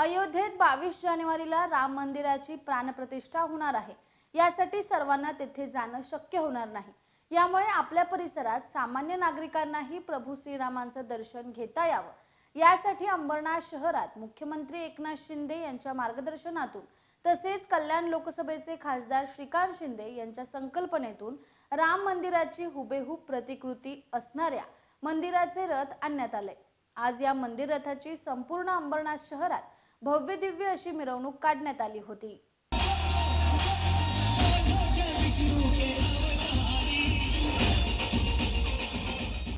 अयोध्येत बावीस जानेवारीला राम मंदिराची प्राणप्रतिष्ठा होणार आहे. यासाठी सर्वांना तेथे जाणं शक्य होणार नाही. यामुळे आपल्या परिसरात सामान्य नागरिकांनाही प्रभू श्रीरामांचं दर्शन घेता यावं. यासाठी अंबरनाथ शहरात मुख्यमंत्री एकनाथ शिंदे यांच्या मार्गदर्शनातून तसेच कल्याण लोकसभेचे खासदार श्रीकांत शिंदे यांच्या संकल्पनेतून राम मंदिराची हुबेहूब प्रतिकृती असणाऱ्या मंदिराचे रथ आणण्यात आले. आज या मंदिर रथाची संपूर्ण अंबरनाथ शहरात भव्य दिव्य अशी मिरवणूक काढण्यात आली होती.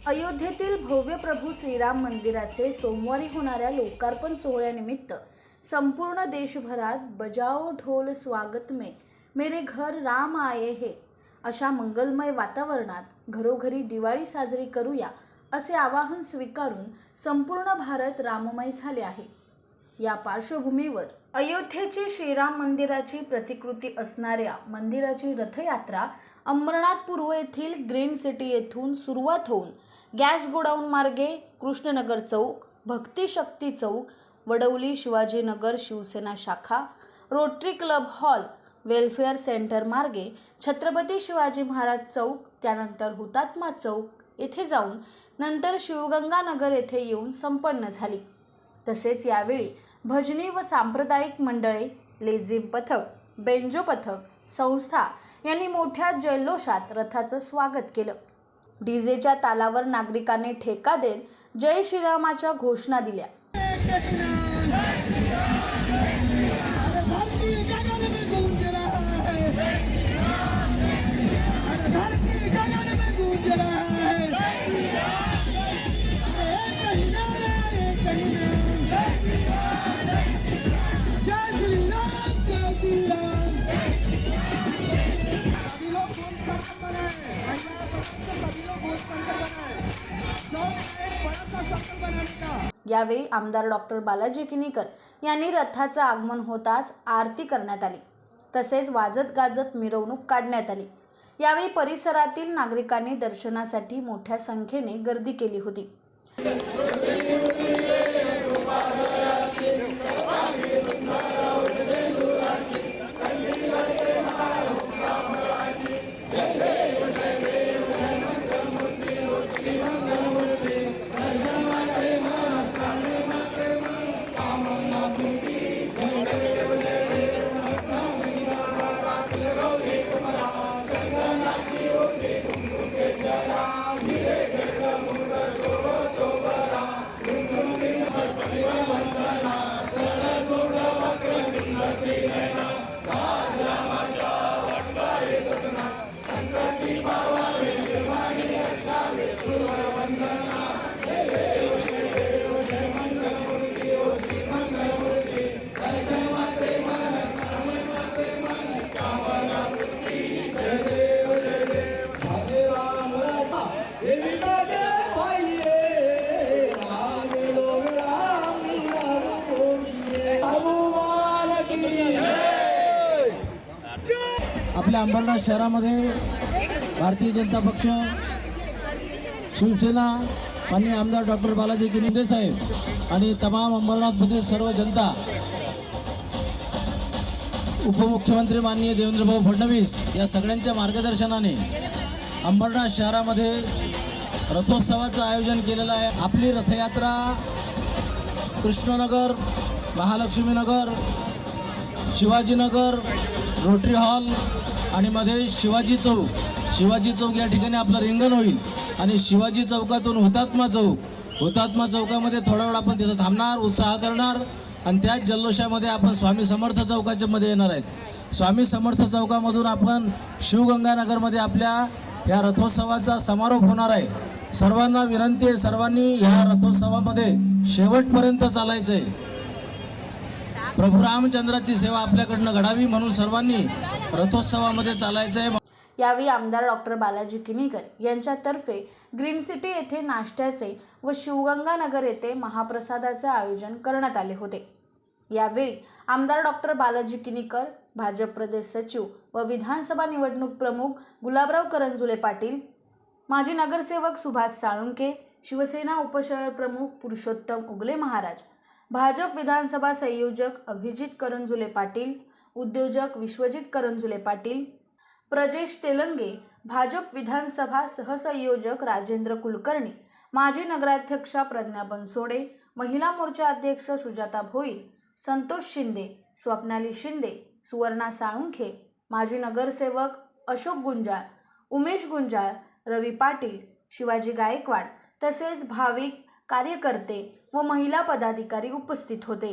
अयोध्येतील भव्य प्रभू श्रीराम मंदिराचे सोमवारी होणाऱ्या लोकार्पण सोहळ्यानिमित्त संपूर्ण देशभरात बजाओ ढोल स्वागत में मेरे घर राम आये हे अशा मंगलमय वातावरणात घरोघरी दिवाळी साजरी करूया असे आवाहन स्वीकारून संपूर्ण भारत राममय झाले आहे. या पार्श्वभूमीवर अयोध्येची श्रीराम मंदिराची प्रतिकृती असणाऱ्या मंदिराची रथयात्रा अंबरनाथ पूर्व येथील ग्रीन सिटी येथून सुरुवात होऊन गॅस गोडाऊन मार्गे कृष्णनगर चौक भक्तिशक्ती चौक वडवली शिवाजीनगर शिवसेना शाखा Rotary club hall welfare centre मार्गे छत्रपती शिवाजी महाराज चौक त्यानंतर हुतात्मा चौक येथे जाऊन नंतर शिवगंगानगर येथे येऊन संपन्न झाली. तसेच यावेळी भजनी व सांप्रदायिक मंडळे लेझिम पथक बेंजो पथक संस्था यांनी मोठ्या जल्लोषात रथाचं स्वागत केलं. डीजेच्या तालावर नागरिकांनी ठेका देत जय श्रीरामाच्या घोषणा दिल्या. यावेळी आमदार डॉक्टर बालाजी किनीकर यांनी रथाचं आगमन होताच आरती करण्यात आली. तसेच वाजत गाजत मिरवणूक काढण्यात आली. यावेळी परिसरातील नागरिकांनी दर्शनासाठी मोठ्या संख्येने गर्दी केली होती. आपल्या अंबरनाथ शहरामध्ये भारतीय जनता पक्ष शिवसेना माननीय आमदार डॉक्टर बालाजी किनिंदे साहेब आणि तमाम अंबरनाथमधील सर्व जनता उपमुख्यमंत्री माननीय देवेंद्रभाऊ फडणवीस या सगळ्यांच्या मार्गदर्शनाने अंबरनाथ शहरामध्ये रथोत्सवाचं आयोजन केलेलं आहे. आपली रथयात्रा कृष्णनगर महालक्ष्मीनगर शिवाजीनगर रोटरी हॉल आणि मध्ये शिवाजी चौक. शिवाजी चौक या ठिकाणी आपलं रिंगण होईल. आणि शिवाजी चौकातून हुतात्मा चौक. हुतात्मा चौकामध्ये थोडा वेळ आपण तिथं थांबणार उत्साह करणार. आणि त्याच जल्लोषामध्ये आपण स्वामी समर्थ चौकाच्या मध्ये येणार आहेत. स्वामी समर्थ चौकामधून आपण शिवगंगानगरमध्ये आपल्या या रथोत्सवाचा समारोप होणार आहे. सर्वांना विनंती आहे सर्वांनी ह्या रथोत्सवामध्ये शेवटपर्यंत चालायचं आहे प्रभू रामचंद्राची सेवा आपल्याकडनं घडावी म्हणून सर्वांनी रथोत्सवामध्ये चालायचं आहे यावेळी आमदार डॉक्टर बालाजी किनीकर यांच्यातर्फे ग्रीन सिटी येथे नाश्त्याचे व शिवगंगानगर येथे महाप्रसादाचे आयोजन करण्यात आले होते. यावेळी आमदार डॉक्टर बालाजी किनीकर भाजप प्रदेश सचिव व विधानसभा निवडणूक प्रमुख गुलाबराव करंजुले पाटील माजी नगरसेवक सुभाष साळुंके शिवसेना उपशहर प्रमुख पुरुषोत्तम उगले महाराज भाजप विधानसभा संयोजक अभिजित करंजुले पाटील उद्योजक विश्वजित करंजुले पाटील प्रजेश तेलंगे भाजप विधानसभा सहसंयोजक राजेंद्र कुलकर्णी माजी नगराध्यक्षा प्रज्ञा बनसोडे महिला मोर्चा अध्यक्ष सुजाता भोईर संतोष शिंदे स्वप्नाली शिंदे सुवर्णा साळुंखे माजी नगरसेवक अशोक गुंजाळ उमेश गुंजाळ रवी पाटील शिवाजी गायकवाड तसेच भाविक कार्यकर्ते व महिला पदाधिकारी उपस्थित होते.